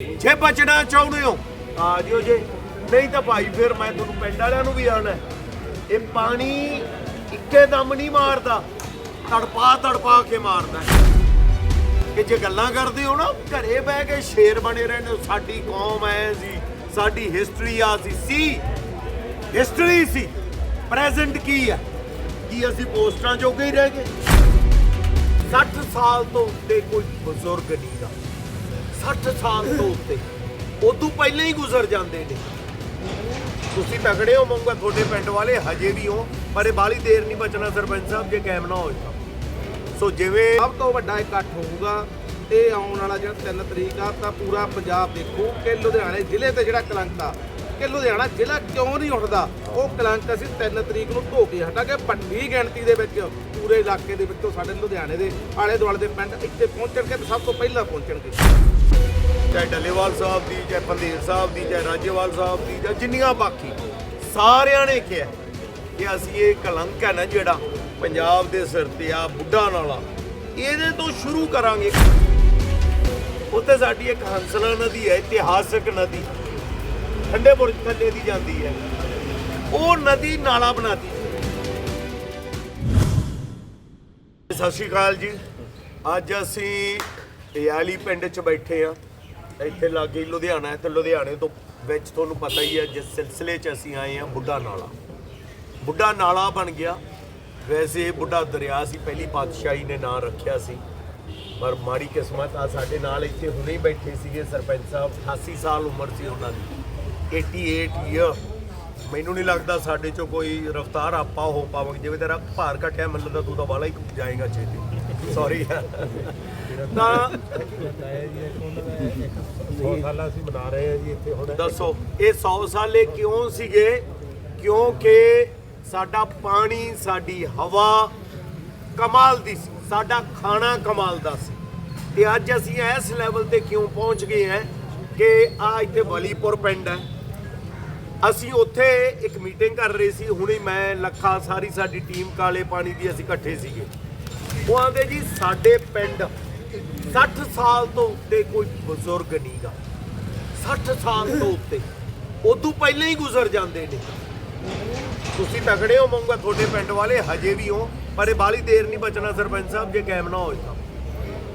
ਜੇ ਬਚਣਾ ਚਾਹੁੰਦੇ ਹੋ, ਆ ਜਿਓ ਜੇ। ਨਹੀਂ ਤਾਂ ਭਾਈ, ਫਿਰ ਮੈਂ ਤੁਹਾਨੂੰ ਪਿੰਡ ਵਾਲਿਆਂ ਨੂੰ ਵੀ ਆਣਾ ਇਹ ਪਾਣੀ ਇੱਕੇ ਦਮ ਨਹੀਂ ਮਾਰਦਾ, ਤੜਪਾ ਤੜਪਾ ਕੇ ਮਾਰਦਾ ਕਿ ਜੇ ਗੱਲਾਂ ਕਰਦੇ ਹੋ ਨਾ, ਘਰੇ ਬਹਿ ਕੇ ਸ਼ੇਰ ਬਣੇ ਰਹਿੰਦੇ ਹੋ, ਸਾਡੀ ਕੌਮ ਐ ਸੀ, ਸਾਡੀ ਹਿਸਟਰੀ ਆ ਸੀ ਸੀ। ਹਿਸਟਰੀ ਸੀ ਪ੍ਰੈਜ਼ੈਂਟ ਕੀ ਹੈ? ਕੀ ਅਸੀਂ ਪੋਸਟਰਾਂ ਜੋਗੇ ਹੀ ਰਹਿ ਗਏ? 60 ਸਾਲ ਤੋਂ ਉੱਤੇ ਕੋਈ ਬਜ਼ੁਰਗ ਨਹੀਂ ਗਾ। 60 ਸਾਲ ਤੋਂ ਉੱਤੇ। ਉਦੋਂ ਪਹਿਲਾਂ ਹੀ ਗੁਜ਼ਰ ਜਾਂਦੇ ਨੇ। ਤੁਸੀਂ ਤਗੜੇ ਹੋਵੋਗੇ ਤੁਹਾਡੇ ਪਿੰਡ ਵਾਲੇ ਹਜੇ ਵੀ ਹੋ, ਪਰ ਇਹ ਬਾਲੀ ਦੇਰ ਨਹੀਂ ਬਚਣਾ ਸਰਪੰਚ ਸਾਹਿਬ, ਜੇ ਕਾਇਮ ਨਾ ਹੋਏ ਸੋ ਜਿਵੇਂ ਸਭ ਤੋਂ ਵੱਡਾ ਇਕੱਠ ਹੋਊਗਾ, ਇਹ ਆਉਣ ਵਾਲਾ ਜਿਹੜਾ 3 ਤਰੀਕ ਆ, ਤਾਂ ਪੂਰਾ ਪੰਜਾਬ ਦੇਖੋ ਕਿ ਲੁਧਿਆਣੇ ਜ਼ਿਲ੍ਹੇ ਤੇ ਜਿਹੜਾ ਕਲੰਕ ਆ, ਕਿ ਲੁਧਿਆਣਾ ਜ਼ਿਲ੍ਹਾ ਕਿਉਂ ਨਹੀਂ ਉੱਠਦਾ? ਉਹ ਕਲੰਕ ਅਸੀਂ 3 ਤਰੀਕ ਨੂੰ ਧੋ ਕੇ ਹਟਾਂਗੇ ਵੱਡੀ ਗਿਣਤੀ ਦੇ ਵਿੱਚ, ਪੂਰੇ ਇਲਾਕੇ ਦੇ ਵਿੱਚੋਂ ਸਾਡੇ ਲੁਧਿਆਣੇ ਦੇ ਆਲੇ ਦੁਆਲੇ ਦੇ ਪਿੰਡ ਇੱਥੇ ਪਹੁੰਚਣਗੇ ਤੇ ਸਭ ਤੋਂ ਪਹਿਲਾਂ ਪਹੁੰਚਣਗੇ। ਚਾਹੇ ਡੱਲੇਵਾਲ ਸਾਹਿਬ ਦੀ, ਚਾਹੇ ਪੰਦੇਰ ਸਾਹਿਬ ਦੀ, ਚਾਹੇ ਰਾਜੇਵਾਲ ਸਾਹਿਬ ਦੀ, ਜਾਂ ਜਿੰਨੀਆਂ ਬਾਕੀ, ਸਾਰਿਆਂ ਨੇ ਕਿਹਾ ਕਿ ਅਸੀਂ ਇਹ ਕਲੰਕ ਹੈ ਨਾ ਜਿਹੜਾ ਪੰਜਾਬ ਦੇ ਸਿਰ ਤੇ ਆ, ਬੁੱਢਾ ਨਾਲਾ, ਇਹਦੇ ਤੋਂ ਸ਼ੁਰੂ ਕਰਾਂਗੇ। ਉੱਥੇ ਸਾਡੀ ਇੱਕ ਹੰਸਲਾ ਨਦੀ ਹੈ, ਇਤਿਹਾਸਕ ਨਦੀ। ਠੰਡੇ ਬੁਰਜ ਥੱਲੇ ਦੀ ਜਾਂਦੀ ਹੈ। ਉਹ ਨਦੀ ਨਾਲਾ ਬਣਾਤੀ। ਸਤਿ ਸ਼੍ਰੀ ਅਕਾਲ ਜੀ। ਅੱਜ ਅਸੀਂ ਰਿਆਲੀ ਪਿੰਡ 'ਚ ਬੈਠੇ ਆ ਇੱਥੇ ਲਾਗੇ ਹੀ ਲੁਧਿਆਣਾ ਹੈ ਤੇ ਲੁਧਿਆਣੇ ਤੋਂ ਵਿੱਚ ਤੁਹਾਨੂੰ ਪਤਾ ਹੀ ਹੈ ਜਿਸ ਸਿਲਸਿਲੇ 'ਚ ਅਸੀਂ ਆਏ ਹਾਂ, ਬੁੱਢਾ ਨਾਲਾ। ਬੁੱਢਾ ਨਾਲਾ ਬਣ ਗਿਆ। ਵੈਸੇ ਬੁੱਢਾ ਦਰਿਆ ਸੀ, ਪਹਿਲੀ ਪਾਤਸ਼ਾਹੀ ਨੇ ਨਾਂ ਰੱਖਿਆ ਸੀ। ਪਰ ਮਾੜੀ ਕਿਸਮਤ ਆ, ਸਾਡੇ ਨਾਲ ਇੱਥੇ ਹੁਣੇ ਹੀ ਬੈਠੇ ਸੀਗੇ ਸਰਪੰਚ ਸਾਹਿਬ 88 ਸਾਲ ਉਮਰ ਸੀ ਉਹਨਾਂ ਦੀ। 88 ਇਅਰ ਮੈਨੂੰ ਨਹੀਂ ਲੱਗਦਾ ਸਾਡੇ ਚੋਂ ਕੋਈ ਰਫਤਾਰ ਆਪਾ ਹੋ ਪਾਵਾਂਗੇ। ਜਿਵੇਂ ਤੇਰਾ ਭਾਰ ਘਟਿਆ, ਮੈਨੂੰ ਲੱਗਦਾ ਤੂੰ ਤਾਂ ਵਾਲਾ ਹੀ ਜਾਏਗਾ ਛੇਤੀ। ਸੌਰੀ ਤਾਂ ਸਾਲਾ ਅਸੀਂ ਬਣਾ ਰਹੇ ਹਾਂ ਜੀ ਇੱਥੇ ਹੁਣ। ਦੱਸੋ ਇਹ 100 ਸਾਲੇ ਕਿਉਂ ਸੀਗੇ? ਕਿਉਂਕਿ ਸਾਡਾ ਪਾਣੀ ਸਾਡੀ ਹਵਾ ਕਮਾਲ ਦੀ ਸੀ। ਸਾਡਾ ਖਾਣਾ ਕਮਾਲ ਦਾ ਸੀ। ਤੇ ਅੱਜ ਅਸੀਂ ਇਸ ਲੈਵਲ ਤੇ ਕਿਉਂ ਪਹੁੰਚ ਗਏ ਹਾਂ ਕਿ ਆ ਇੱਥੇ ਵਲੀਪੁਰ ਪਿੰਡ ਹੈ। ਅਸੀਂ ਉੱਥੇ ਇੱਕ ਮੀਟਿੰਗ ਕਰ ਰਹੇ ਸੀ। ਹੁਣੇ ਮੈਂ ਲੱਖਾ ਸਾਰੀ ਸਾਡੀ ਟੀਮ ਕਾਲੇ ਪਾਣੀ ਦੀ ਅਸੀਂ ਇਕੱਠੇ ਸੀਗੇ। ਉਹ ਆਂਦੇ ਜੀ ਸਾਡੇ ਪਿੰਡ 60 ਸਾਲ ਤੋਂ ਉੱਤੇ ਕੋਈ ਬਜ਼ੁਰਗ ਨਹੀਂਗਾ। 60 ਸਾਲ ਤੋਂ ਉੱਤੇ। ਉਦੋਂ ਪਹਿਲਾਂ ਹੀ ਗੁਜ਼ਰ ਜਾਂਦੇ ਨੇ। ਤੁਸੀਂ ਤਗੜੇ ਹੋਵੋਗੇ ਤੁਹਾਡੇ ਪਿੰਡ ਵਾਲੇ ਹਜੇ ਵੀ ਹੋ ਪਰ ਇਹ ਬਾਲੀ ਦੇਰ ਨਹੀਂ ਬਚਣਾ ਸਰਪੰਚ ਸਾਹਿਬ, ਜੇ ਕਾਇਮ ਨਾ ਹੋਏ ਤਾਂ।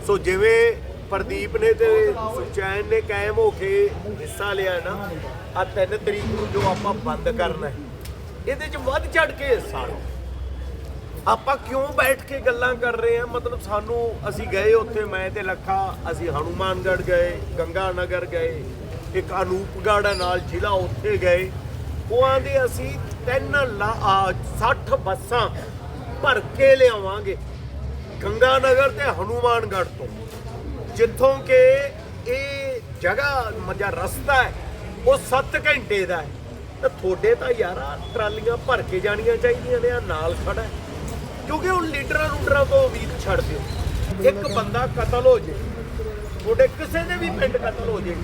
ਸੋ ਜਿਵੇਂ ਪ੍ਰਦੀਪ ਨੇ ਤੇ ਸੁਚੈਨ ਨੇ ਕਾਇਮ ਹੋ ਕੇ ਹਿੱਸਾ ਲਿਆ ਨਾ ਆ 3 ਤਰੀਕ ਨੂੰ ਜੋ ਆਪਾਂ ਬੰਦ ਕਰਨਾ ਹੈ, ਇਹਦੇ 'ਚ ਵੱਧ ਚੜ ਕੇ ਹਿੱਸਾ ਲਓ। ਆਪਾਂ ਕਿਉਂ ਬੈਠ ਕੇ ਗੱਲਾਂ ਕਰ ਰਹੇ ਹਾਂ? ਮਤਲਬ ਸਾਨੂੰ ਅਸੀਂ ਗਏ ਉੱਥੇ ਮੈਂ ਤੇ ਲੱਖਾ ਅਸੀਂ ਹਨੂਮਾਨਗੜ੍ਹ ਗਏ ਗੰਗਾ ਨਗਰ ਗਏ ਇੱਕ ਅਨੂਪਗੜ੍ਹ ਹੈ ਨਾਲ ਜ਼ਿਲ੍ਹਾ ਉੱਥੇ ਗਏ। ਉਹ ਆਂਦੇ ਅਸੀਂ ਤਿੰਨ ਲਾ- ਆ, 60 ਬੱਸਾਂ ਭਰ ਕੇ ਲਿਆਵਾਂਗੇ ਗੰਗਾ ਨਗਰ ਤੇ ਹਨੂਮਾਨਗੜ੍ਹ ਤੋਂ। ਜਿੱਥੋਂ ਕਿ ਇਹ ਜਗ੍ਹਾ ਮਜਾ ਰਸਤਾ ਹੈ ਉਹ 7 ਘੰਟੇ ਦਾ ਹੈ। ਤਾਂ ਤੁਹਾਡੇ ਤਾਂ ਯਾਰਾ ਟਰਾਲੀਆਂ ਭਰ ਕੇ ਜਾਣੀਆਂ ਚਾਹੀਦੀਆਂ ਨੇ ਆ ਨਾਲ ਖੜਾ ਕਿਉਂਕਿ ਉਹ ਲੀਡਰਾਂ ਲੂਡਰਾਂ ਤੋਂ ਉਮੀਦ ਛੱਡ ਦਿਓ। ਇੱਕ ਬੰਦਾ ਕਤਲ ਹੋ ਜੇ, ਤੁਹਾਡੇ ਕਿਸੇ ਦੇ ਵੀ ਪਿੰਡ ਕਤਲ ਹੋ ਜੇ,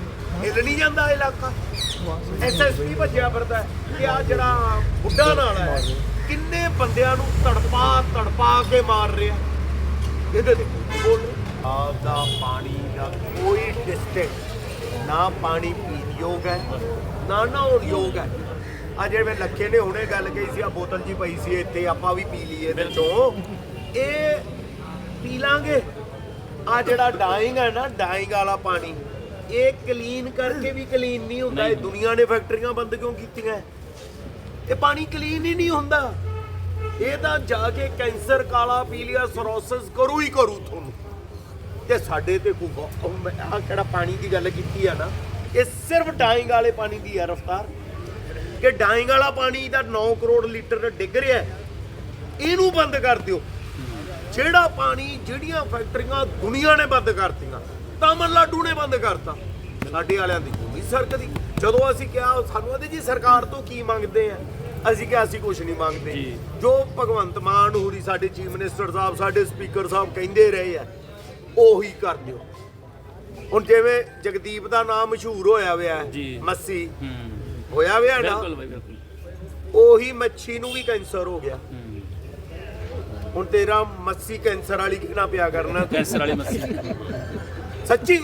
ਹਿੱਲ ਨਹੀਂ ਜਾਂਦਾ ਇਲਾਕਾ। ਐਸਐਸਪੀ ਭੱਜਿਆ ਫਿਰਦਾ ਕਿ ਆ ਜਿਹੜਾ ਬੁੱਢਾ ਨਾਲ ਹੈ ਕਿੰਨੇ ਬੰਦਿਆਂ ਨੂੰ ਤੜਪਾ ਤੜਪਾ ਕੇ ਮਾਰ ਰਿਹਾ। ਇਹਦੇ ਦੇ ਬੋਲ ਆਪ ਦਾ ਪਾਣੀ ਦਾ ਕੋਈ ਡਿਸਟ੍ਰਿਕਟ ਨਾ ਪਾਣੀ ਪੀਣ ਯੋਗ ਹੈ, ਨਾ ਨਹਾਉਣ ਯੋਗ ਹੈ। ਆ ਜਿਵੇਂ ਲੱਖੇ ਨੇ ਹੁਣੇ ਗੱਲ ਕਹੀ ਸੀ ਆ ਬੋਤਲ ਜੀ ਪਈ ਸੀ ਇੱਥੇ ਆਪਾਂ ਵੀ ਪੀ ਲਈਏ ਇਹਦੇ ਚੋਂ। ਇਹ ਪੀ ਲਾਂਗੇ। ਆ ਜਿਹੜਾ ਡਾਈਂਗ ਹੈ ਨਾ ਡਾਈਂਗ ਵਾਲਾ ਪਾਣੀ ਇਹ ਕਲੀਨ ਕਰਕੇ ਵੀ ਕਲੀਨ ਨਹੀਂ ਹੁੰਦਾ। ਇਹ ਦੁਨੀਆ ਨੇ ਫੈਕਟਰੀਆਂ ਬੰਦ ਕਿਉਂ ਕੀਤੀਆਂ? ਇਹ ਪਾਣੀ ਕਲੀਨ ਹੀ ਨਹੀਂ ਹੁੰਦਾ। ਇਹ ਤਾਂ ਜਾ ਕੇ ਕੈਂਸਰ ਕਾਲਾ ਪੀਲੀਆ ਸਰੋਸਿਸ ਕਰੂ ਹੀ ਕਰੂ ਤੁਹਾਨੂੰ। ਤੇ ਸਾਡੇ ਤੇ ਕੋਈ ਆ ਕਿਹੜਾ ਪਾਣੀ ਦੀ ਗੱਲ ਕੀਤੀ ਆ ਨਾ ਇਹ ਸਿਰਫ ਡਾਈਂਗ ਵਾਲੇ ਪਾਣੀ ਦੀ ਆ ਰਫਤਾਰ। ਕਿ ਡਾਈਂਗ ਵਾਲਾ ਪਾਣੀ ਦਾ 9 ਕਰੋੜ ਲੀਟਰ ਡਿੱਗ ਰਿਹਾ। ਇਹਨੂੰ ਬੰਦ ਕਰ ਦਿਓ। ਜਿਹੜਾ ਪਾਣੀ ਜਿਹੜੀਆਂ ਫੈਕਟਰੀਆਂ ਦੁਨੀਆ ਨੇ ਬੰਦ ਕਰਤੀਆਂ ਤਾਮਿਲਨਾਡੂ ਨੇ ਬੰਦ ਕਰਤਾ। ਸਾਡੇ ਵਾਲਿਆਂ ਦੀ ਕੋਈ ਸਰਕਦੀ ਜਦੋਂ ਅਸੀਂ ਕਿਹਾ ਸਾਨੂੰ ਆਦੇ ਜੀ ਸਰਕਾਰ ਤੋਂ ਕੀ ਮੰਗਦੇ ਆ? ਅਸੀਂ ਕਿਹਾ ਅਸੀਂ ਕੁਝ ਨਹੀਂ ਮੰਗਦੇ। ਜੋ। ਭਗਵੰਤ ਮਾਨ ਹੋਰੀ ਸਾਡੇ ਚੀਫ ਮਿਨਿਸਟਰ ਸਾਹਿਬ ਸਾਡੇ ਸਪੀਕਰ ਸਾਹਿਬ ਕਹਿੰਦੇ ਰਹੇ ਆ ਉਹੀ ਕਰ ਦਿਓ। ਹੁਣ ਜਿਵੇਂ ਜਗਦੀਪ ਦਾ ਨਾਮ ਮਸ਼ਹੂਰ ਹੋਇਆ ਹੋਇਆ ਹੈ। ਮੱਸੀ। ਹੋਇਆ ਹੋਇਆ ਨਾ? ਬਿਲਕੁਲ ਬਾਈ ਬਿਲਕੁਲ। ਉਹੀ ਮੱਛੀ ਨੂੰ ਵੀ ਕੈਂਸਰ ਹੋ ਗਿਆ। ਹੁਣ ਤੇਰਾ ਮੱਸੀ ਕੈਂਸਰ ਵਾਲੀ ਕਿਹਨਾਂ ਪਿਆ ਕਰਨਾ? ਕੈਂਸਰ ਵਾਲੀ ਮੱਛੀ ਸੱਚੀ?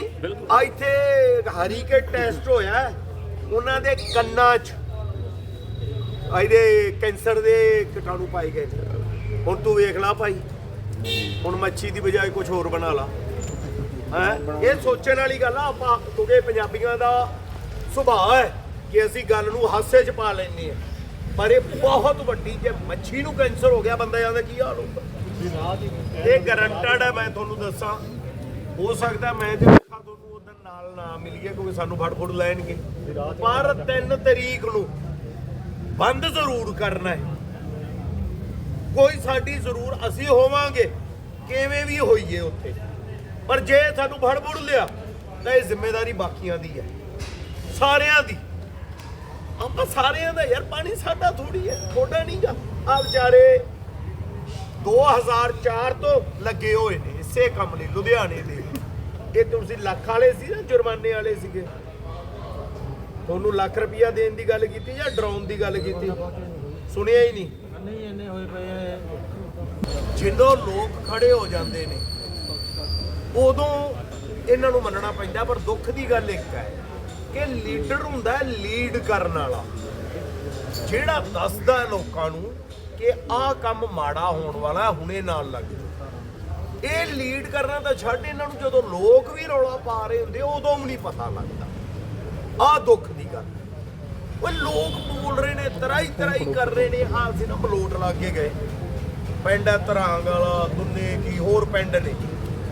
ਆ ਇੱਥੇ ਹਰੀਕੇ ਟੈਸਟ ਹੋਇਆ ਉਹਨਾਂ ਦੇ ਕੰਨਾਂ 'ਚ ਇਹਦੇ ਕੈਂਸਰ ਦੇ ਕੀਟਾਣੂ ਪਾਏ ਗਏ। ਹੁਣ ਤੂੰ ਵੇਖ ਲਾ ਭਾਈ। ਹੁਣ ਮੱਛੀ ਦੀ ਬਜਾਏ ਕੁਝ ਹੋਰ ਬਣਾ ਲਾ। ਹੈ? ਇਹ ਸੋਚਣ ਵਾਲੀ ਗੱਲ ਆ ਆਪਾਂ ਕਿਉਂਕਿ ਪੰਜਾਬੀਆਂ ਦਾ ਸੁਭਾਅ ਹੈ। ਕਿ ਅਸੀਂ ਗੱਲ ਨੂੰ ਹਾਸੇ 'ਚ ਪਾ ਲੈਂਦੇ ਆ ਪਰ ਇਹ ਬਹੁਤ ਵੱਡੀ ਜੇ ਮੱਛੀ ਨੂੰ ਕੈਂਸਰ ਹੋ ਗਿਆ, ਬੰਦਾ ਜਾਂਦਾ ਕੀ ਹਾਲ ਹੋਊਗਾ ਇਹ ਗਰੰਟਡ ਹੈ ਮੈਂ ਤੁਹਾਨੂੰ ਦੱਸਾਂ। ਹੋ ਸਕਦਾ ਮੈਂ ਤੇ ਅੱਖਾਂ ਤੁਹਾਨੂੰ ਉਦੋਂ ਨਾਲ ਨਾ ਮਿਲੀਏ, ਕਿਉਂਕਿ ਸਾਨੂੰ ਫੜ ਫੜ ਲੈਣਗੇ। ਪਰ 3 ਤਰੀਕ ਨੂੰ ਬੰਦ ਜ਼ਰੂਰ ਕਰਨਾ ਹੈ। ਕੋਈ ਸਾਡੀ ਜ਼ਰੂਰ, ਅਸੀਂ ਹੋਵਾਂਗੇ। ਕਿਵੇਂ ਵੀ ਹੋਈਏ ਉੱਥੇ। ਪਰ ਜੇ ਸਾਨੂੰ ਫੜ ਫੜ ਲਿਆ, ਤਾਂ ਇਹ ਜ਼ਿੰਮੇਵਾਰੀ ਬਾਕੀਆਂ ਦੀ ਹੈ। ਸਾਰਿਆਂ ਦੀ। ਆਪਾਂ ਸਾਰਿਆਂ ਦਾ ਯਾਰ ਪਾਣੀ ਸਾਡਾ ਥੋੜੀ ਹੈ ਥੋੜਾ ਨਹੀਂਗਾ ਆ ਵਿਚਾਰੇ 2004 ਤੋਂ ਲੱਗੇ ਹੋਏ ਨੇ ਇਸੇ ਕੰਮ ਲਈ ਲੁਧਿਆਣੇ ਦੇ। ਇਹ ਤੁਸੀਂ ਲੱਖ ਵਾਲੇ ਸੀ ਨਾ ਜੁਰਮਾਨੇ ਵਾਲੇ ਸੀਗੇ? ਤੁਹਾਨੂੰ ਲੱਖ ਰੁਪਇਆ ਦੇਣ ਦੀ ਗੱਲ ਕੀਤੀ ਜਾਂ ਡਰਾਉਣ ਦੀ ਗੱਲ ਕੀਤੀ? ਸੁਣਿਆ ਹੀ ਨਹੀਂ। ਨਹੀਂ ਇੰਨੇ ਹੋਏ ਪਏ ਜਦੋਂ ਲੋਕ ਖੜੇ ਹੋ ਜਾਂਦੇ ਨੇ ਉਦੋਂ ਇਹਨਾਂ ਨੂੰ ਮੰਨਣਾ ਪੈਂਦਾ ਪਰ ਦੁੱਖ ਦੀ ਗੱਲ ਇੱਕ ਹੈ। ਕਿ ਲੀਡਰ ਹੁੰਦਾ ਹੈ ਲੀਡ ਕਰਨ ਵਾਲਾ। ਜਿਹੜਾ ਦੱਸਦਾ ਲੋਕਾਂ ਨੂੰ ਕਿ ਆਹ ਕੰਮ ਮਾੜਾ ਹੋਣ ਵਾਲਾ ਹੁਣੇ ਨਾਲ ਲੱਗ ਜਾਓ। ਇਹ ਲੀਡ ਕਰਨਾ ਤਾਂ ਛੱਡ ਇਹਨਾਂ ਨੂੰ, ਜਦੋਂ ਲੋਕ ਵੀ ਰੌਲਾ ਪਾ ਰਹੇ ਹੁੰਦੇ, ਉਦੋਂ ਵੀ ਨਹੀਂ ਪਤਾ ਲੱਗਦਾ। ਆਹ ਦੁੱਖ ਦੀ ਗੱਲ ਉਹ ਲੋਕ ਬੋਲ ਰਹੇ ਨੇ, ਤਰਾਈ ਤਰਾਈ ਕਰ ਰਹੇ ਨੇ ਆਹ ਅਸੀਂ ਨਾ ਪਲੋਟ ਲਾ ਕੇ ਗਏ। ਪਿੰਡ ਹੈ ਧਰਾਂਗ ਵਾਲਾ, ਦੁੰਨੇ ਕੀ ਹੋਰ ਪਿੰਡ ਨੇ।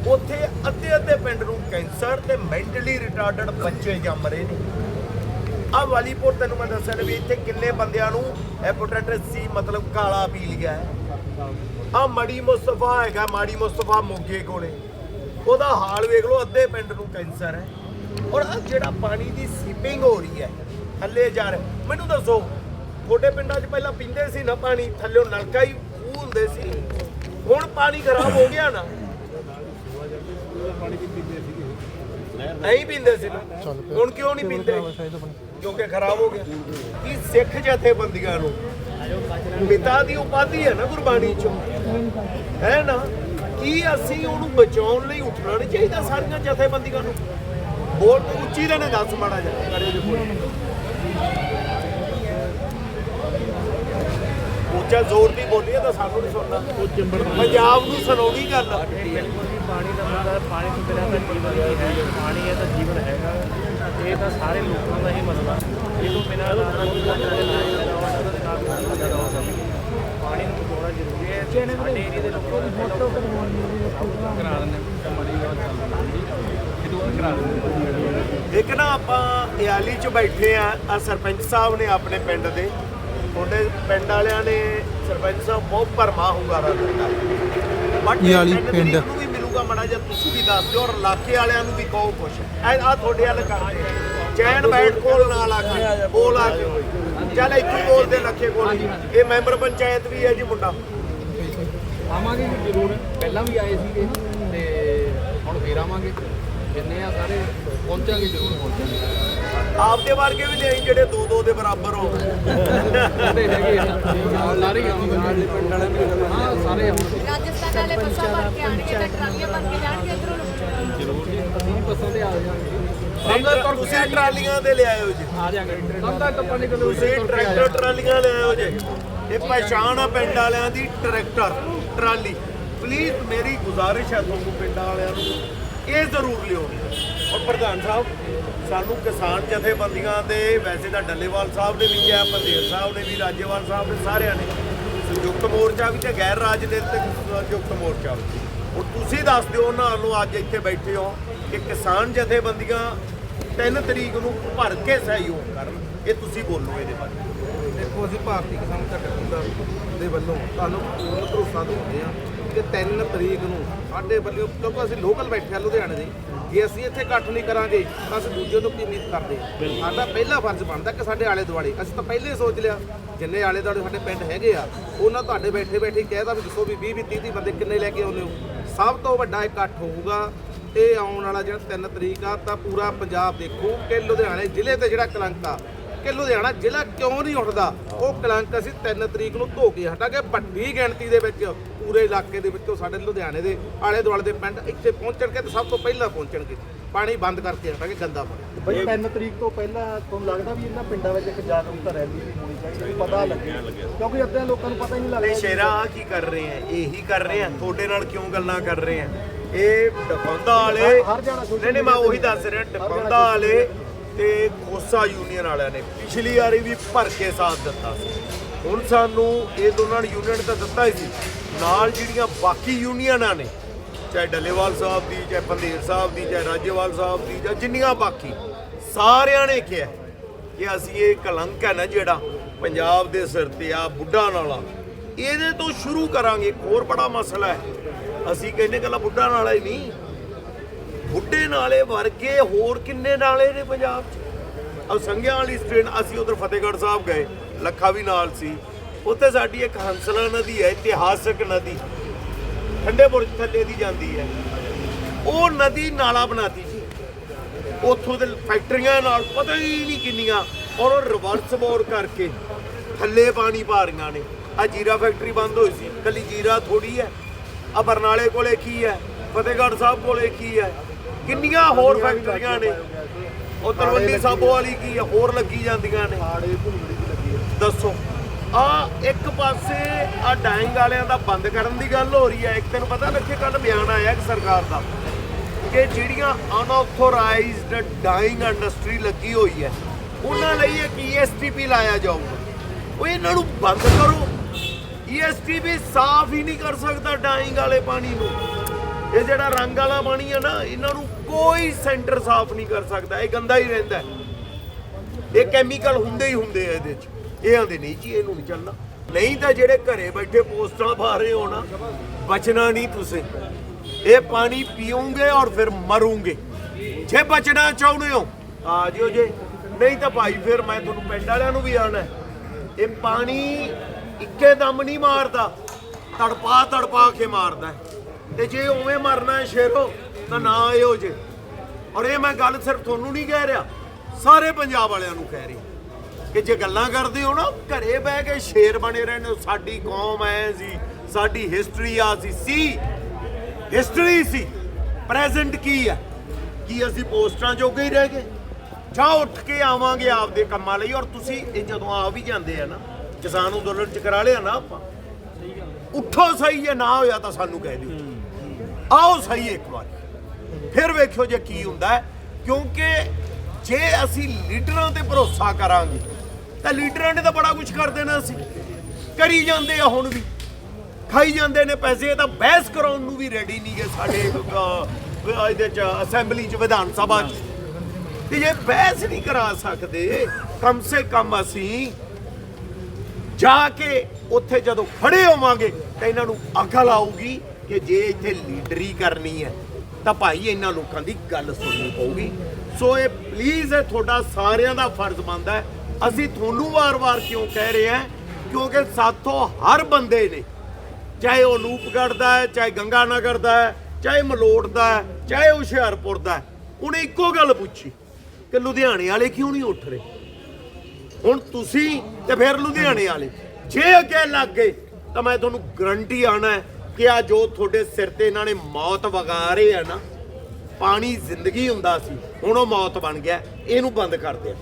ਉੱਥੇ ਅੱਧੇ ਅੱਧੇ ਪਿੰਡ ਨੂੰ ਕੈਂਸਰ ਤੇ ਮੈਂਟਲੀ ਰਿਟਾਰਡਡ ਬੱਚੇ ਜੰਮ ਰਹੇ ਨੇ। ਆ ਵਾਲੀਪੁਰ ਤੈਨੂੰ ਮੈਂ ਦੱਸਿਆ ਵੀ ਇੱਥੇ ਕਿੰਨੇ ਬੰਦਿਆਂ ਨੂੰ ਹੈਪੇਟਾਈਟਸ ਸੀ ਮਤਲਬ ਕਾਲਾ ਪੀ ਲਿਆ ਹੈ। ਆ ਮੜੀ ਮੁਸਤਫਾ ਹੈਗਾ, ਮਾੜੀ ਮੁਸਤਫਾ ਮੋਗੇ ਕੋਲੇ। ਉਹਦਾ ਹਾਲ ਵੇਖ ਲਓ, ਅੱਧੇ ਪਿੰਡ ਨੂੰ ਕੈਂਸਰ ਹੈ। ਔਰ ਜਿਹੜਾ ਪਾਣੀ ਦੀ ਸੀਪਿੰਗ ਹੋ ਰਹੀ ਹੈ, ਥੱਲੇ ਜਾ ਰਿਹਾ। ਮੈਨੂੰ ਦੱਸੋ, ਤੁਹਾਡੇ ਪਿੰਡਾਂ 'ਚ ਪਹਿਲਾਂ ਪੀਂਦੇ ਸੀ ਨਾ ਪਾਣੀ, ਥੱਲੇੋਂ ਨਲਕਾ ਹੀ ਖੂਹ ਹੁੰਦੇ ਸੀ। ਹੁਣ ਪਾਣੀ ਖਰਾਬ ਹੋ ਗਿਆ ਨਾ। ਨਹੀਂ ਪੀਂਦੇ ਸੀ। ਨਾ ਹੁਣ ਕਿਉਂ ਨਹੀਂ ਪੀਂਦੇ? ਕਿਉਂਕਿ ਖਰਾਬ ਹੋ ਗਿਆ। ਕੀ ਸਿੱਖ ਜਥੇਬੰਦੀਆਂ ਨੂੰ? ਪਿਤਾ ਦੀ ਉਪਾਧੀ ਹੈ ਨਾ ਗੁਰਬਾਣੀ ਚੋਂ। ਹੈ ਨਾ? ਕੀ ਅਸੀਂ ਉਹਨੂੰ ਬਚਾਉਣ ਲਈ ਉੱਠਣਾ ਨਹੀਂ ਚਾਹੀਦਾ ਸਾਰੀਆਂ ਜਥੇਬੰਦੀਆਂ ਨੂੰ? ਬੋਲ ਉੱਚੀ ਦਾ ਨੇ ਦੱਸ ਮਾੜਾ ਜਾ ਕਰਿਓ ਜੀ ਬੋਲ ਉੱਚਾ ਜ਼ੋਰ ਦੀ ਬੋਲੀਏ ਤਾਂ ਸਾਨੂੰ ਨਹੀਂ ਸੁਣਨਾ। ਪੰਜਾਬ ਨੂੰ ਸੁਣਾਉਣੀ ਗੱਲ ਬਿਲਕੁਲ ਪਾਣੀ ਦਾ ਮਤਲਬ ਪਾਣੀ ਤੋਂ ਬਿਨਾਂ ਤਾਂ ਜੀਵਨ ਨਹੀਂ ਹੈ। ਪਾਣੀ ਹੈ ਤਾਂ ਜੀਵਨ ਹੈਗਾ। ਇਹ ਤਾਂ ਸਾਰੇ ਲੋਕਾਂ ਦਾ ਹੀ ਮਸਲਾ। ਇਹ ਤੋਂ ਬਿਨਾਂ ਤਾਂ ਨਾ ਹੀ ਹੋ ਪਾਣੀ ਬਚਾਉਣਾ ਜ਼ਰੂਰੀ ਹੈ। ਸਾਡੇ ਏਰੀਆ ਦੇ ਲੋਕਾਂ ਨੂੰ ਫੋਟੋ ਕਰਾ ਦਿੰਦੇ ਮਰੀ ਇਹ ਤੋਂ ਕਰਾ ਦਿੰਦੇ ਇੱਕ ਨਾ ਆਪਾਂ ਇਆਲੀ ਚ ਬੈਠੇ ਆ ਆ ਸਰਪੰਚ ਸਾਹਿਬ ਨੇ ਆਪਣੇ ਪਿੰਡ ਦੇ। ਤੁਹਾਡੇ ਪਿੰਡ ਵਾਲਿਆਂ ਨੇ ਸਰਪੰਚ ਸਾਹਿਬ ਬਹੁਤ ਭਰਮਾ ਹੁੰਗਾਰਾ ਦਿੱਤਾ। ਬਟ ਇਆਲੀ ਪਿੰਡ ਪਿੰਡ। ਨੂੰ ਵੀ ਮਿਲੂਗਾ ਮੜਾ ਜਿਹਾ ਤੁਸੀਂ ਵੀ ਦੱਸ ਦਿਓ ਔਰ ਇਲਾਕੇ ਵਾਲਿਆਂ ਨੂੰ ਵੀ ਕਹੋ ਕੁਛ। ਐ ਆ ਤੁਹਾਡੇ ਵਾਲ ਕਰਦੇ ਚੈਨ ਬੈਠ ਕੋਲ ਨਾਲ ਆ ਕੇ ਬੋਲ ਆ ਕੇ। ਚੱਲ ਇੱਥੋਂ ਬੋਲਦੇ ਲੱਖੇ ਕੋਲ ਇਹ ਮੈਂਬਰ ਪੰਚਾਇਤ ਵੀ ਹੈ ਜੀ ਮੁੰਡਾ। ਆਵਾਂਗੇ ਜੀ ਜ਼ਰੂਰ। ਪਹਿਲਾਂ ਵੀ ਆਏ ਸੀਗੇ ਤੇ ਹੁਣ ਫੇਰ ਆਵਾਂਗੇ। ਜਿੰਨੇ ਆ ਸਾਰੇ ਪਹੁੰਚਾਂਗੇ ਜ਼ਰੂਰ ਪਹੁੰਚਾਂਗੇ। ਆਪਦੇ ਵਰਗੇ ਵੀ ਨਹੀਂ ਜਿਹੜੇ ਦੋ ਦੋ ਦੇ ਬਰਾਬਰ ਹੋ। ਉਹਦੇ ਹੈਗੇ ਆ ਸਾਰੇ ਹੀ ਆਵਾਂਗੇ ਨਾਲੇ ਪਿੰਡ ਵਾਲਿਆਂ ਨੂੰ। ਹਾਂ ਸਾਰੇ ਆਵਾਂਗੇ ਰਾਜਸਥਾਨ ਵਾਲੇ ਬੱਸਾਂ ਭਰ ਕੇ ਆਣਗੇ ਤੇ ਟਰਾਲੀਆਂ ਭਰ ਕੇ ਜਾਣਗੇ ਇਧਰੋਂ? ਜ਼ਰੂਰ ਜੀ ਅਸੀਂ ਬੱਸਾਂ ਤੇ ਆ ਜਾਵਾਂਗੇ। ਅੰਦਰ ਤੁਸੀਂ ਟਰਾਲੀਆਂ ਦੇ ਲਿਆਇਓ ਜੀ। ਆ ਜਾਵਾਂਗੇ। ਕੰਦਾ ਟੱਪਾ ਨਿਕਲ ਤੁਸੀਂ ਟਰੈਕਟਰ ਟਰਾਲੀਆਂ ਲੈ ਆਓ ਜੇ। ਇਹ ਪਛਾਣ ਆ ਪਿੰਡ ਵਾਲਿਆਂ ਦੀ ਟਰੈਕਟਰ ਟਰਾਲੀ। ਪਲੀਜ਼ ਮੇਰੀ ਗੁਜ਼ਾਰਿਸ਼ ਹੈ ਤੁਹਾਨੂੰ ਪਿੰਡ ਵਾਲਿਆਂ ਨੂੰ। ਇਹ ਜ਼ਰੂਰ ਲਿਓ। ਔਰ ਪ੍ਰਧਾਨ ਸਾਹਿਬ, ਸਾਨੂੰ ਕਿਸਾਨ ਜਥੇਬੰਦੀਆਂ ਦੇ, ਵੈਸੇ ਤਾਂ ਡੱਲੇਵਾਲ ਸਾਹਿਬ ਨੇ ਵੀ ਹੈ ਪੰਦੇਰ ਸਾਹਿਬ ਨੇ ਵੀ, ਰਾਜੇਵਾਲ ਸਾਹਿਬ ਨੇ, ਸਾਰਿਆਂ ਨੇ। ਸੰਯੁਕਤ ਮੋਰਚਾ ਵੀ ਤੇ ਗੈਰ ਰਾਜਨੀਤਿਕ ਸੰਯੁਕਤ ਮੋਰਚਾ ਵੀ। ਹੁਣ ਤੁਸੀਂ ਦੱਸ ਦਿਓ ਉਹਨਾਂ ਨੂੰ ਅੱਜ ਇੱਥੇ ਬੈਠੇ ਹੋ ਕਿ ਕਿਸਾਨ ਜਥੇਬੰਦੀਆਂ 3 ਤਰੀਕ ਨੂੰ ਭਰ ਕੇ ਸਹਿਯੋਗ ਕਰਨ। ਇਹ ਤੁਸੀਂ ਬੋਲੋ ਇਹਦੇ ਬਾਰੇ। ਦੇਖੋ, ਅਸੀਂ ਭਾਰਤੀ ਕਿਸਾਨ ਸੰਗਠਨ ਦੇ ਵੱਲੋਂ ਤੁਹਾਨੂੰ ਪੂਰਨ ਭਰੋਸਾ ਦਿੰਦੇ ਹਾਂ ਕਿ 3 ਤਰੀਕ ਨੂੰ ਸਾਡੇ ਵੱਲੋਂ ਕਿਉਂਕਿ ਅਸੀਂ ਲੋਕਲ ਬੈਠੇ ਆ ਲੁਧਿਆਣੇ ਦੇ ਜੇ ਅਸੀਂ ਇੱਥੇ ਇਕੱਠ ਨਹੀਂ ਕਰਾਂਗੇ ਤਾਂ ਅਸੀਂ ਦੂਜੇ ਨੂੰ ਕੀ ਉਮੀਦ ਕਰਦੇ ਸਾਡਾ ਪਹਿਲਾ ਫਰਜ਼ ਬਣਦਾ ਕਿ ਸਾਡੇ ਆਲੇ ਦੁਆਲੇ ਅਸੀਂ ਤਾਂ ਪਹਿਲੇ ਸੋਚ ਲਿਆ ਜਿੰਨੇ ਆਲੇ ਦੁਆਲੇ ਸਾਡੇ ਪਿੰਡ ਹੈਗੇ ਆ ਉਹਨਾਂ ਤੁਹਾਡੇ ਬੈਠੇ ਬੈਠੇ ਕਹਿਦਾ ਵੀ ਦੱਸੋ ਵੀ 20 20 30 ਬੰਦੇ ਕਿੰਨੇ ਲੈ ਕੇ ਆਉਂਦੇ ਹੋ? ਸਭ ਤੋਂ ਵੱਡਾ ਇਕੱਠ ਹੋਊਗਾ ਇਹ ਆਉਣ ਵਾਲਾ ਜਿਹੜਾ 3 ਤਰੀਕ ਆ ਤਾਂ ਪੂਰਾ ਪੰਜਾਬ ਦੇਖੂ ਕਿ ਲੁਧਿਆਣੇ ਜ਼ਿਲ੍ਹੇ ਤੇ ਜਿਹੜਾ ਕਲੰਕ ਆ ਕਿ ਲੁਧਿਆਣਾ ਜ਼ਿਲ੍ਹਾ ਕਿਉਂ ਨਹੀਂ ਉੱਠਦਾ? ਉਹ ਕਲੰਕ ਅਸੀਂ 3 ਤਰੀਕ ਨੂੰ ਧੋ ਕੇ ਹਟਾਂਗੇ। ਵੱਡੀ ਗਿਣਤੀ ਦੇ ਵਿੱਚ ਪੂਰੇ ਇਲਾਕੇ ਦੇ ਵਿੱਚੋਂ ਸਾਡੇ ਲੁਧਿਆਣੇ ਦੇ ਆਲੇ ਦੁਆਲੇ ਦੇ ਪਿੰਡ ਇੱਥੇ ਪਹੁੰਚਣਗੇ ਤੇ ਸਭ ਤੋਂ ਪਹਿਲਾਂ ਪਹੁੰਚਣਗੇ ਪਾਣੀ ਬੰਦ ਕਰਕੇ ਹਟਾਂਗੇ ਗੰਦਾ ਪਾਣੀ। ਬਈ 3 ਤਰੀਕ ਤੋਂ ਪਹਿਲਾਂ ਤੁਹਾਨੂੰ ਲੱਗਦਾ ਵੀ ਇਹਨਾਂ ਪਿੰਡਾਂ ਵਿੱਚ ਇੱਕ ਜਾਗਰੂਕਤਾ ਰੈਲੀ ਵੀ ਹੋਣੀ ਚਾਹੀਦੀ ਹੈ ਪਤਾ ਲੱਗੇ। ਕਿਉਂਕਿ ਅੱਧੇ ਲੋਕਾਂ ਨੂੰ ਪਤਾ ਹੀ ਨਹੀਂ ਨਹੀਂ ਲੱਗਦਾ ਸ਼ੇਰਾ ਆਹ ਕੀ ਕਰ ਰਹੇ ਆ? ਇਹੀ ਕਰ ਰਹੇ ਆ? ਤੁਹਾਡੇ ਨਾਲ ਕਿਉਂ ਗੱਲਾਂ ਕਰ ਰਹੇ ਆ? ਇਹ ਡਫੌਂਦਾ ਵਾਲੇ ਨਹੀਂ ਨਹੀਂ ਮੈਂ ਉਹੀ ਦੱਸ ਰਿਹਾ ਡਫੌਂਦਾ ਵਾਲੇ ਤੇ ਖੋਸਾ ਯੂਨੀਅਨ ਵਾਲਿਆਂ ਨੇ ਪਿਛਲੀ ਵਾਰੀ ਵੀ ਭਰ ਕੇ ਸਾਥ ਦਿੱਤਾ ਸੀ। ਹੁਣ ਸਾਨੂੰ ਇਹ ਦੋਨਾਂ ਨੇ ਯੂਨੀਅਨ ਤਾਂ ਦਿੱਤਾ ਹੀ ਸੀ। ਨਾਲ ਜਿਹੜੀਆਂ ਬਾਕੀ ਯੂਨੀਅਨਾਂ ਨੇ, ਚਾਹੇ ਡੱਲੇਵਾਲ ਸਾਹਿਬ ਦੀ, ਚਾਹੇ ਪੰਧੇਰ ਸਾਹਿਬ ਦੀ, ਚਾਹੇ ਰਾਜੇਵਾਲ ਸਾਹਿਬ ਦੀ, ਜਾਂ ਜਿੰਨੀਆਂ ਬਾਕੀ, ਸਾਰਿਆਂ ਨੇ ਕਿਹਾ ਕਿ ਅਸੀਂ ਇਹ ਕਲੰਕ ਹੈ ਨਾ ਜਿਹੜਾ ਪੰਜਾਬ ਦੇ ਸਿਰ ਤੇ ਆ, ਬੁੱਢਾ ਨਾਲਾ ਇਹਦੇ ਤੋਂ ਸ਼ੁਰੂ ਕਰਾਂਗੇ, ਇੱਕ ਹੋਰ ਬੜਾ ਮਸਲਾ ਹੈ। ਅਸੀਂ ਕਹਿੰਦੇ ਕੱਲਾ ਬੁੱਢਾ ਨਾਲਾ ਹੀ ਨਹੀਂ। ਬੁੱਢੇ ਨਾਲੇ ਵਰਗੇ ਹੋਰ ਕਿੰਨੇ ਨਾਲੇ ਨੇ ਪੰਜਾਬ 'ਚ? ਅਬ ਸੰਗਿਆਂ ਵਾਲੀ ਸਟ੍ਰੇਨ ਅਸੀਂ ਉਧਰ ਫਤਿਹਗੜ੍ਹ ਸਾਹਿਬ ਗਏ, ਲੱਖਾ ਵੀ ਨਾਲ ਸੀ। ਉੱਥੇ ਸਾਡੀ ਇੱਕ ਹੰਸਲਾ ਨਦੀ ਹੈ, ਇਤਿਹਾਸਕ ਨਦੀ। ਠੰਡੇ ਬੁਰਜ ਥੱਲੇ ਦੀ ਜਾਂਦੀ ਹੈ। ਉਹ ਨਦੀ ਨਾਲਾ ਬਣਾਤੀ ਜੀ ਉੱਥੋਂ ਦੇ ਫੈਕਟਰੀਆਂ ਨਾਲ ਪਤਾ ਹੀ ਨਹੀਂ ਕਿੰਨੀਆਂ, ਔਰ ਉਹ ਰਿਵਰਸ ਬੋਰ ਕਰਕੇ ਥੱਲੇ ਪਾਣੀ ਪਾ ਰਹੀਆਂ ਨੇ। ਆ ਜੀਰਾ ਫੈਕਟਰੀ ਬੰਦ ਹੋਈ ਸੀ। ਕੱਲੀ ਜੀਰਾ ਥੋੜੀ ਹੈ। ਆ ਬਰਨਾਲੇ ਕੋਲੇ ਕੀ ਹੈ? ਫਤਿਹਗੜ੍ਹ ਸਾਹਿਬ ਕੋਲੇ ਕੀ ਹੈ? ਕਿੰਨੀਆਂ ਹੋਰ ਫੈਕਟਰੀਆਂ ਨੇ? ਉਹ ਤਲਵੰਡੀ ਸਾਬੋ ਵਾਲੀ ਕੀ ਹੈ ਹੋਰ ਲੱਗੀ ਜਾਂਦੀਆਂ ਨੇ। ਦੱਸੋ। ਆ ਇੱਕ ਪਾਸੇ ਆ ਡਾਈਂਗ ਵਾਲਿਆਂ ਦਾ ਬੰਦ ਕਰਨ ਦੀ ਗੱਲ ਹੋ ਰਹੀ ਹੈ ਇੱਕ ਤੈਨੂੰ ਪਤਾ ਲੱਗੇ ਕੱਲ ਬਿਆਨ ਆਇਆ ਇੱਕ ਸਰਕਾਰ ਦਾ ਕਿ ਜਿਹੜੀਆਂ ਅਨਆਥੋਰਾਈਜ਼ਡ ਡਾਈਂਗ ਇੰਡਸਟਰੀ ਲੱਗੀ ਹੋਈ ਹੈ ਉਹਨਾਂ ਲਈ ਇੱਕ ਈਐਸਟੀਪੀ ਲਾਇਆ ਜਾਊਗਾ। ਉਹ ਇਹਨਾਂ ਨੂੰ ਬੰਦ ਕਰੋ। ਈਐਸਟੀਪੀ ਸਾਫ਼ ਹੀ ਨਹੀਂ ਕਰ ਸਕਦਾ ਡਾਈਂਗ ਵਾਲੇ ਪਾਣੀ ਨੂੰ। ਇਹ ਜਿਹੜਾ ਰੰਗ ਵਾਲਾ ਪਾਣੀ ਆ ਨਾ, ਇਹਨਾਂ ਨੂੰ ਕੋਈ ਸੈਂਟਰ ਸਾਫ਼ ਨਹੀਂ ਕਰ ਸਕਦਾ, ਇਹ ਗੰਦਾ ਹੀ ਰਹਿੰਦਾ ਇਹ ਕੈਮੀਕਲ ਹੁੰਦੇ ਹੀ ਹੁੰਦੇ ਆ ਇਹਦੇ ਚ। ਇਹ ਆਂਦੇ ਨਹੀਂ ਜੀ, ਇਹਨੂੰ ਨਹੀਂ ਚੱਲਣਾ। ਨਹੀਂ ਤਾਂ ਜਿਹੜੇ ਘਰੇ ਬੈਠੇ ਪੋਸਟਾਂ ਪਾ ਰਹੇ ਹੋ ਨਾ, ਬਚਣਾ ਨਹੀਂ ਤੁਸੀਂ। ਇਹ ਪਾਣੀ ਪੀਓਗੇ ਔਰ ਫਿਰ ਮਰੋਗੇ। ਜੇ ਬਚਣਾ ਚਾਹੁੰਦੇ ਹੋ, ਆ ਜਿਓ ਜੇ। ਨਹੀਂ ਤਾਂ ਭਾਈ, ਫਿਰ ਮੈਂ ਤੁਹਾਨੂੰ ਪਿੰਡ ਵਾਲਿਆਂ ਨੂੰ ਵੀ ਆਣਾ ਇਹ ਪਾਣੀ ਇੱਕੇ ਦਮ ਨਹੀਂ ਮਾਰਦਾ ਤੜਪਾ ਤੜਪਾ ਕੇ ਮਾਰਦਾ ਤੇ ਜੇ ਉਵੇਂ ਮਰਨਾ ਹੈ ਸ਼ੇਰੋ, ਤਾਂ ਨਾ ਆਇਓ ਜੇ। ਔਰ ਇਹ ਮੈਂ ਗੱਲ ਸਿਰਫ ਤੁਹਾਨੂੰ ਨਹੀਂ ਕਹਿ ਰਿਹਾ, ਸਾਰੇ ਪੰਜਾਬ ਵਾਲਿਆਂ ਨੂੰ ਕਹਿ ਰਹੀ। ਕਿ ਜੇ ਗੱਲਾਂ ਕਰਦੇ ਹੋ ਨਾ, ਘਰੇ ਬਹਿ ਕੇ ਸ਼ੇਰ ਬਣੇ ਰਹਿੰਦੇ ਹੋ, ਸਾਡੀ ਕੌਮ ਐ ਸੀ, ਸਾਡੀ ਹਿਸਟਰੀ ਆ ਸੀ ਸੀ। ਹਿਸਟਰੀ ਸੀ ਪ੍ਰੈਜ਼ੈਂਟ ਕੀ ਹੈ? ਕੀ ਅਸੀਂ ਪੋਸਟਰਾਂ ਜੋਗੇ ਹੀ ਰਹਿ ਗਏ? ਜਾਂ ਉੱਠ ਕੇ ਆਵਾਂਗੇ ਆਪਦੇ ਕੰਮਾਂ ਲਈ, ਔਰ ਤੁਸੀਂ ਇਹ ਜਦੋਂ ਆ ਵੀ ਜਾਂਦੇ ਆ ਨਾ, ਕਿਸਾਨ ਅੰਦੋਲਨ ਚ ਕਰਾ ਲਿਆ ਨਾ ਆਪਾਂ। ਉੱਠੋ ਸਹੀ ਜੇ ਨਾ ਹੋਇਆ ਤਾਂ ਸਾਨੂੰ ਕਹਿ ਦਿਓ। ਆਓ ਸਹੀ ਇੱਕ ਵਾਰ। ਫਿਰ ਵੇਖਿਓ ਜੇ ਕੀ ਹੁੰਦਾ ਕਿਉਂਕਿ ਜੇ ਅਸੀਂ ਲੀਡਰਾਂ ਤੇ ਭਰੋਸਾ ਕਰਾਂਗੇ, ਤਾਂ ਲੀਡਰਾਂ ਨੇ ਤਾਂ ਬੜਾ ਕੁਝ ਕਰ ਦੇਣਾ ਸੀ। ਕਰੀ ਜਾਂਦੇ ਆ ਹੁਣ ਵੀ। ਖਾਈ ਜਾਂਦੇ ਨੇ ਪੈਸੇ ਤਾਂ ਬਹਿਸ ਕਰਾਉਣ ਨੂੰ ਵੀ ਰੈਡੀ ਨਹੀਂ ਹੈ ਸਾਡੇ ਇਹਦੇ ਚ ਅਸੈਂਬਲੀ ਚ, ਵਿਧਾਨ ਸਭਾ ਚ। ਤੇ ਜੇ ਬਹਿਸ ਨਹੀਂ ਕਰਾ ਸਕਦੇ, ਕਮ ਸੇ ਕਮ ਅਸੀਂ ਜਾ ਕੇ ਉੱਥੇ ਜਦੋਂ ਖੜੇ ਹੋਵਾਂਗੇ, ਤਾਂ ਇਹਨਾਂ ਨੂੰ ਅਕਲ ਆਊਗੀ। ਕਿ ਜੇ ਇੱਥੇ ਲੀਡਰੀ ਕਰਨੀ ਹੈ, ਤਾਂ ਭਾਈ ਇਹਨਾਂ ਲੋਕਾਂ ਦੀ ਗੱਲ ਸੁਣਨੀ ਪਊਗੀ। ਸੋ ਇਹ ਪਲੀਜ਼ ਇਹ ਤੁਹਾਡਾ ਸਾਰਿਆਂ ਦਾ ਫਰਜ਼ ਬਣਦਾ ਹੈ। ਅਸੀਂ ਤੁਹਾਨੂੰ ਵਾਰ-ਵਾਰ ਕਿਉਂ ਕਹਿ ਰਹੇ ਹਾਂ? ਕਿਉਂਕਿ ਸਾਥੋਂ ਹਰ ਬੰਦੇ ਨੇ, ਚਾਹੇ ਉਹ ਅਨੂਪਗੜ੍ਹ ਦਾ ਹੈ, ਚਾਹੇ ਗੰਗਾਨਗਰ ਦਾ ਹੈ, ਚਾਹੇ ਮਲੋਟ ਦਾ ਹੈ, ਚਾਹੇ ਹੁਸ਼ਿਆਰਪੁਰ ਦਾ ਉਹਨੇ ਇੱਕੋ ਗੱਲ ਪੁੱਛੀ ਕਿ ਲੁਧਿਆਣੇ ਵਾਲੇ ਕਿਉਂ ਨਹੀਂ ਉੱਠ ਰਹੇ? ਹੁਣ ਤੁਸੀਂ ਤੇ ਫਿਰ ਲੁਧਿਆਣੇ ਵਾਲੇ, ਜੇ ਅੱਗੇ ਲੱਗ ਗਏ, ਤਾਂ ਮੈਂ ਤੁਹਾਨੂੰ ਗਰੰਟੀ ਆਣਾ ਹੈ ਕਿ ਆ ਜੋ ਤੁਹਾਡੇ ਸਿਰ ਤੇ ਇਹਨਾਂ ਨੇ ਮੌਤ ਵਗਾ ਰਹੇ ਆ ਨਾ, ਪਾਣੀ ਜ਼ਿੰਦਗੀ ਹੁੰਦਾ ਸੀ, ਹੁਣ ਉਹ ਮੌਤ ਬਣ ਗਿਆ, ਇਹਨੂੰ ਬੰਦ ਕਰ ਦਿਆ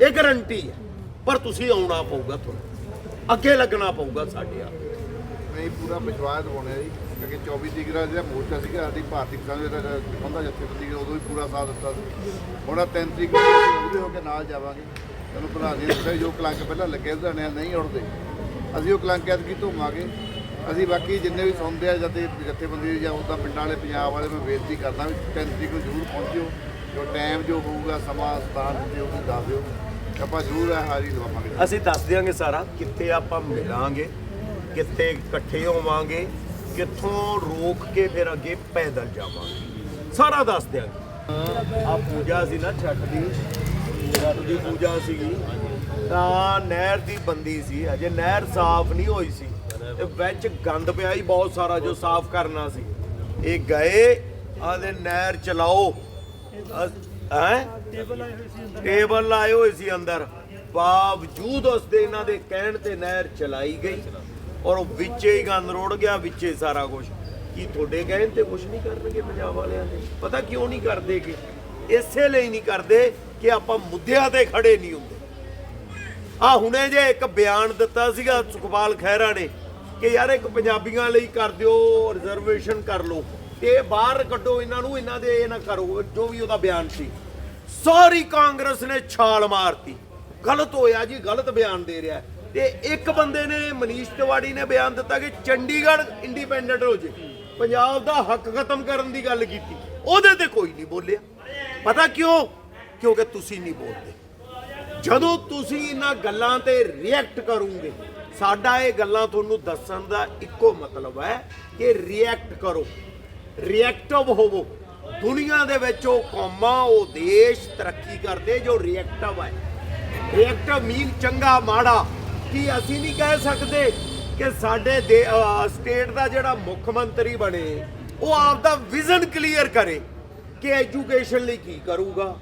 ਇਹ ਗਰੰਟੀ ਹੈ, ਪਰ ਤੁਸੀਂ ਆਉਣਾ ਪਊਗਾ ਤੁਹਾਨੂੰ। ਅੱਗੇ ਲੱਗਣਾ ਪਊਗਾ ਸਾਡੇ ਆ ਨਹੀਂ, ਪੂਰਾ ਵਿਸ਼ਵਾਸ ਦਿਵਾਉਣਾ ਜੀ, ਕਿਉਂਕਿ 24 ਤਰੀਕ ਦਾ ਜਿਹੜਾ ਮੋਰਚਾ ਸੀਗਾ, ਸਾਡੀ ਭਾਰਤੀ ਕਿਸਾਨ ਦਾ ਹੁੰਦਾ ਜਥੇਬੰਦੀ ਦਾ ਉਦੋਂ ਵੀ ਪੂਰਾ ਸਾਥ ਦਿੱਤਾ ਸੀ। ਹੁਣ ਆਹ 3 ਤਰੀਕ ਨੂੰ ਅਸੀਂ ਹੋ ਕੇ ਨਾਲ ਜਾਵਾਂਗੇ। ਤੁਹਾਨੂੰ ਭਰਾ ਜੀ ਨੇ ਦੱਸਿਆ ਜੋ ਕਲੰਕ ਪਹਿਲਾਂ ਲੱਗੇ ਲੁਧਿਆਣੇ ਨਹੀਂ ਉੱਠਦੇ ਅਸੀਂ ਉਹ ਕਲੰਕ ਐਤਕੀ ਧੋਵਾਂਗੇ ਅਸੀਂ ਬਾਕੀ ਜਿੰਨੇ ਵੀ ਸੁਣਦੇ ਆ ਜਥੇ ਜਥੇਬੰਦੀ ਜਾਂ ਉਹਦਾ ਪਿੰਡਾਂ ਵਾਲੇ, ਪੰਜਾਬ ਵਾਲੇ, ਮੈਂ ਬੇਨਤੀ ਕਰਦਾ ਵੀ 3 ਤਰੀਕ ਨੂੰ ਜ਼ਰੂਰ ਪਹੁੰਚਿਓ। ਜੋ ਟਾਈਮ ਜੋ ਹੋਊਗਾ, ਸਮਾਂ, ਸਥਾਨ ਜੋ ਵੀ ਦੱਸ ਦਿਓ, ਆਪਾਂ ਜ਼ਰੂਰ ਇਹ ਹਾਜ਼ਰੀ ਲਵਾਵਾਂਗੇ। ਅਸੀਂ ਦੱਸ ਦਿਆਂਗੇ ਸਾਰਾ, ਕਿੱਥੇ ਆਪਾਂ ਮਿਲਾਂਗੇ, ਕਿੱਥੇ ਇਕੱਠੇ ਹੋਵਾਂਗੇ, ਕਿੱਥੋਂ ਰੋਕ ਕੇ ਫਿਰ ਅੱਗੇ ਪੈਦਲ ਜਾਵਾਂਗੇ। ਸਾਰਾ ਦੱਸ ਦਿਆਂਗੇ। ਆ ਪੂਜਾ ਸੀ ਨਾ ਛੱਟ ਦੀ ਛੱਟ ਦੀ ਪੂਜਾ ਸੀਗੀ। ਤਾਂ ਨਹਿਰ ਦੀ ਬੰਦੀ ਸੀ, ਅਜੇ ਨਹਿਰ ਸਾਫ਼ ਨਹੀਂ ਹੋਈ ਸੀ। ਤੇ ਵਿੱਚ ਗੰਦ ਪਿਆ ਹੀ ਬਹੁਤ ਸਾਰਾ ਜੋ ਸਾਫ਼ ਕਰਨਾ ਸੀ। ਇਹ ਗਏ ਆਦੇ ਨਹਿਰ ਚਲਾਓ। ਹੈ? ਟੇਬਲ ਲਾਏ ਹੋਏ ਸੀ ਅੰਦਰ। ਬਾਵਜੂਦ ਉਸ ਦੇ ਇਹਨਾਂ ਦੇ ਕਹਿਣ ਤੇ ਨਹਿਰ ਚਲਾਈ ਗਈ ਔਰ ਉਹ ਵਿੱਚੇ ਹੀ ਗੰਦ ਰੋੜ ਗਿਆ ਵਿੱਚੇ ਸਾਰਾ ਕੁਝ ਕੀ ਤੁਹਾਡੇ ਕਹਿਣ ਤੇ ਕੁਝ ਨਹੀਂ ਕਰਨਗੇ ਪੰਜਾਬ ਵਾਲਿਆਂ ਦੇ? ਪਤਾ ਕਿਉਂ ਨਹੀਂ ਕਰਦੇਗੇ ਇਸੇ ਲਈ ਨਹੀਂ ਕਰਦੇ ਕਿ ਆਪਾਂ ਮੁੱਦਿਆਂ ਤੇ ਖੜੇ ਨਹੀਂ ਹੁੰਦੇ। ਆ ਹੁਣੇ ਜੇ ਇੱਕ ਬਿਆਨ ਦਿੱਤਾ ਸੀਗਾ ਸੁਖਪਾਲ ਖਹਿਰਾ ਨੇ ਕਿ ਯਾਰ ਇੱਕ ਪੰਜਾਬੀਆਂ ਲਈ ਕਰ ਦਿਓ ਰਿਜ਼ਰਵੇਸ਼ਨ ਕਰ ਲਓ। ਤੇ ਬਾਹਰ ਕੱਢੋ ਇਹਨਾਂ ਨੂੰ, ਇਹਨਾਂ ਦੇ ਇਹ ਨਾ ਕਰੋ, ਜੋ ਵੀ ਉਹਦਾ ਬਿਆਨ ਸੀ। ਸਾਰੀ ਕਾਂਗਰਸ ਨੇ ਛਾਲ ਮਾਰਤੀ। ਗਲਤ ਹੋਇਆ ਜੀ, ਗਲਤ ਬਿਆਨ ਦੇ ਰਿਹਾ। ਤੇ ਇੱਕ ਬੰਦੇ ਨੇ, ਮਨੀਸ਼ ਤਿਵਾੜੀ ਨੇ ਬਿਆਨ ਦਿੱਤਾ ਕਿ ਚੰਡੀਗੜ੍ਹ ਇੰਡੀਪੈਂਡੈਂਟ ਹੋ ਜੇ। ਪੰਜਾਬ ਦਾ ਹੱਕ ਖਤਮ ਕਰਨ ਦੀ ਗੱਲ ਕੀਤੀ। ਉਹਦੇ ਤੇ ਕੋਈ ਨਹੀਂ ਬੋਲਿਆ। ਪਤਾ ਕਿਉਂ? ਕਿਉਂਕਿ ਤੁਸੀਂ ਨਹੀਂ ਬੋਲਦੇ। ਜਦੋਂ ਤੁਸੀਂ ਇਹਨਾਂ ਗੱਲਾਂ ਤੇ ਰਿਐਕਟ ਕਰੋਗੇ ਸਾਡਾ ਇਹ ਗੱਲਾਂ ਤੁਹਾਨੂੰ ਦੱਸਣ ਦਾ ਇੱਕੋ ਮਤਲਬ ਹੈ ਕਿ ਰਿਐਕਟ ਕਰੋ। ਰਿਐਕਟਿਵ ਹੋਵੋ। ਦੁਨੀਆ ਦੇ ਵਿੱਚ ਉਹ ਕੌਮਾਂ, ਉਹ ਦੇਸ਼ ਤਰੱਕੀ ਕਰਦੇ ਜੋ ਰਿਐਕਟਿਵ ਹੈ ਰਿਐਕਟਿਵ ਮੀਨ ਚੰਗਾ, ਮਾੜਾ। ਕੀ ਅਸੀਂ ਨਹੀਂ ਕਹਿ ਸਕਦੇ ਕਿ ਸਾਡੇ ਸਟੇਟ ਦਾ ਜਿਹੜਾ ਮੁੱਖ ਮੰਤਰੀ ਬਣੇ, ਉਹ ਆਪਦਾ ਵਿਜ਼ਨ ਕਲੀਅਰ ਕਰੇ ਕਿ ਐਜੂਕੇਸ਼ਨ ਲਈ ਕੀ ਕਰੂਗਾ।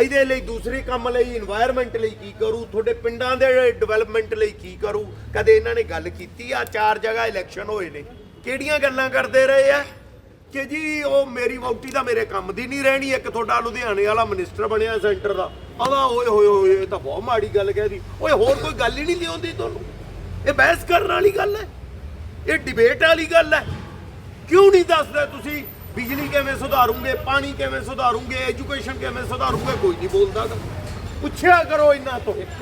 ਇਹਦੇ ਲਈ ਦੂਸਰੇ ਕੰਮ ਲਈ এনवायरमेंट ਲਈ ਕੀ ਕਰੂ? ਤੁਹਾਡੇ ਪਿੰਡਾਂ ਦੇ ਡਿਵੈਲਪਮੈਂਟ ਲਈ ਕੀ ਕਰੂ? ਕਦੇ ਇਹਨਾਂ ਨੇ ਗੱਲ ਕੀਤੀ? ਆ ਚਾਰ ਜਗ੍ਹਾ ਇਲੈਕਸ਼ਨ ਹੋਏ ਨੇ। ਕਿਹੜੀਆਂ ਗੱਲਾਂ ਕਰਦੇ ਰਹੇ ਆ? ਕਿ ਜੀ, ਉਹ ਮੇਰੀ ਵੋਟੀ ਦਾ ਮੇਰੇ ਕੰਮ ਦੀ ਨਹੀਂ ਰਹਿਣੀ, ਇੱਕ ਤੁਹਾਡਾ ਲੁਧਿਆਣੇ ਵਾਲਾ ਮਿਨਿਸਟਰ ਬਣਿਆ ਸੈਂਟਰ ਦਾ। ਆਵਾ ਓਏ, ਹੋਏ ਹੋਏ, ਇਹ ਤਾਂ ਬਹੁਤ ਮਾੜੀ ਗੱਲ ਕਹਿ ਦੀ ਓਏ, ਹੋਰ ਕੋਈ ਗੱਲ ਹੀ ਨਹੀਂ ਲਿਆਉਂਦੀ ਤੁਹਾਨੂੰ? ਇਹ ਬਹਿਸ ਕਰਨ ਵਾਲੀ ਗੱਲ ਹੈ? ਇਹ ਡਿਬੇਟ ਵਾਲੀ ਗੱਲ ਹੈ? ਕਿਉਂ ਨਹੀਂ ਦੱਸਦੇ ਤੁਸੀਂ? ਬਿਜਲੀ ਕਿਵੇਂ ਸੁਧਾਰੂਗੇ, ਪਾਣੀ ਕਿਵੇਂ ਸੁਧਾਰੂਗੇ ਐਜੂਕੇਸ਼ਨ ਕਿਵੇਂ ਸੁਧਾਰੂਗੇ, ਕੋਈ ਨਹੀਂ ਬੋਲਦਾ ਗਾ। ਪੁੱਛਿਆ ਕਰੋ ਇਹਨਾਂ ਤੋਂ